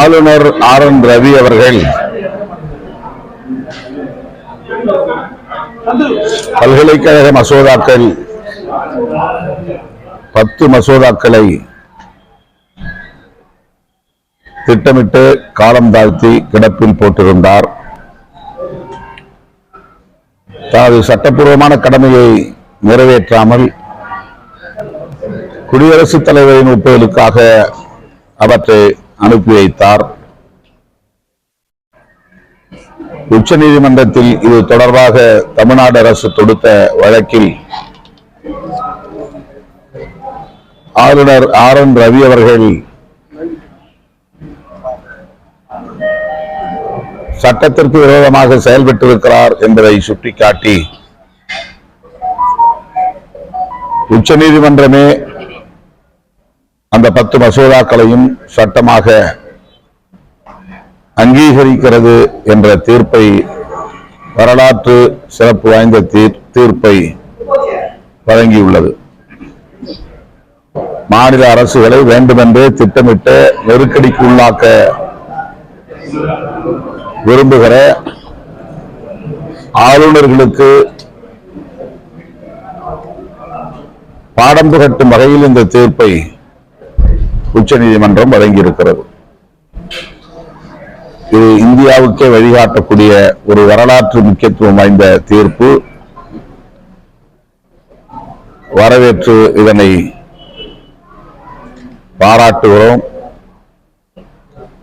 ஆளுநர் R N Ravi அவர்கள். பல்கலைக்கழக மசோதாக்கள். பத்து மசோதாக்களை திட்டமிட்டு காலம் தாழ்த்தி கிடப்பில் போட்டிருந்தார். தனது சட்டப்பூர்வமான கடமையை நிறைவேற்றாமல் குடியரசுத் தலைவரின் ஒப்புதலுக்காக அவற்றை அனுப்பி வைத்தார் உச்சநீதிமன்றத்தில் இது தொடர்பாக தமிழ்நாடு அரசு தொடுத்த வழக்கில் ஆளுநர் ஆர் என் ரவி அவர்கள் சட்டத்திற்கு விரோதமாக செயல்பட்டிருக்கிறார் என்பதை சுட்டிக்காட்டி உச்சநீதிமன்றமே அந்த பத்து மசோதாக்களையும் சட்டமாக அங்கீகரிக்கிறது என்ற தீர்ப்பை வரலாற்று சிறப்பு வாய்ந்த தீர்ப்பை வழங்கியுள்ளது. மாநில அரசுகளை வேண்டுமென்றே திட்டமிட்டு நெருக்கடிக்கு உள்ளாக்க விரும்புகிற ஆளுநர்களுக்கு பாடம் புகட்டும் வகையில் இந்த தீர்ப்பை உச்சநீதிமன்றம் வழங்கியிருக்கிறது. இது இந்தியாவுக்கே வழிகாட்டக்கூடிய ஒரு வரலாற்று முக்கியத்துவம் வாய்ந்த தீர்ப்பு. வரவேற்று இதனை பாராட்டுகிறோம்.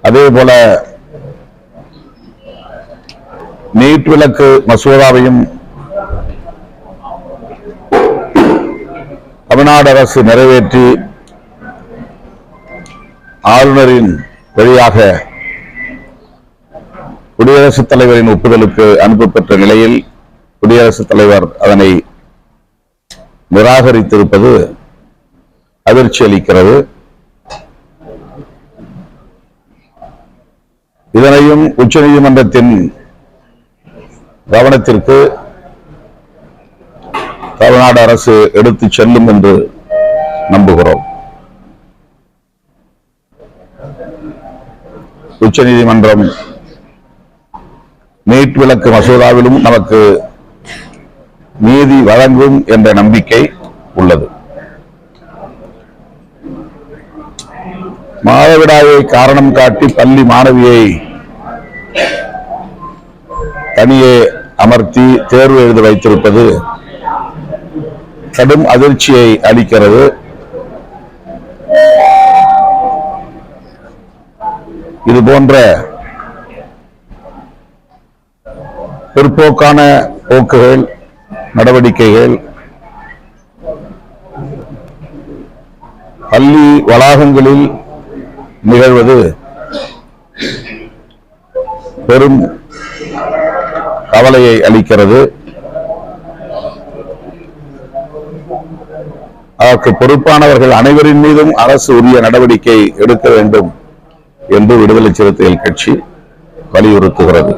அதே போல நீட் விளக்கு மசோதாவையும் தமிழ்நாடு அரசு நிறைவேற்றி ஆளுநரின் வழியாக குடியரசுத் தலைவரின் ஒப்புதலுக்கு அனுப்பப்பெற்ற நிலையில் குடியரசுத் தலைவர் அதனை நிராகரித்திருப்பது அதிர்ச்சி அளிக்கிறது. இதனையும் உச்சநீதிமன்றத்தின் கவனத்திற்கு தமிழ்நாடு அரசு எடுத்துச் செல்லும் என்று நம்புகிறோம். உச்சநீதிமன்றம் நீட் விளக்கு மசோதாவிலும் நமக்கு நீதி வழங்கும் என்ற நம்பிக்கை உள்ளது. மாதவிடாயை காரணம் காட்டி பள்ளி மாணவியை தனியே அமர்த்தி தேர்வு எழுத வைத்திருப்பது கடும் அதிர்ச்சியை அளிக்கிறது. இது போன்ற பிற்போக்கான போக்குகள் நடவடிக்கைகள் பள்ளி வளாகங்களில் நிகழ்வது பெரும் கவலையை அளிக்கிறது. அதற்கு பொறுப்பானவர்கள் அனைவரின் மீதும் அரசு உரிய நடவடிக்கை எடுக்க வேண்டும். என்று விடுதலை சிறுத்தைகள் கட்சி வலியுறுத்துகிறது.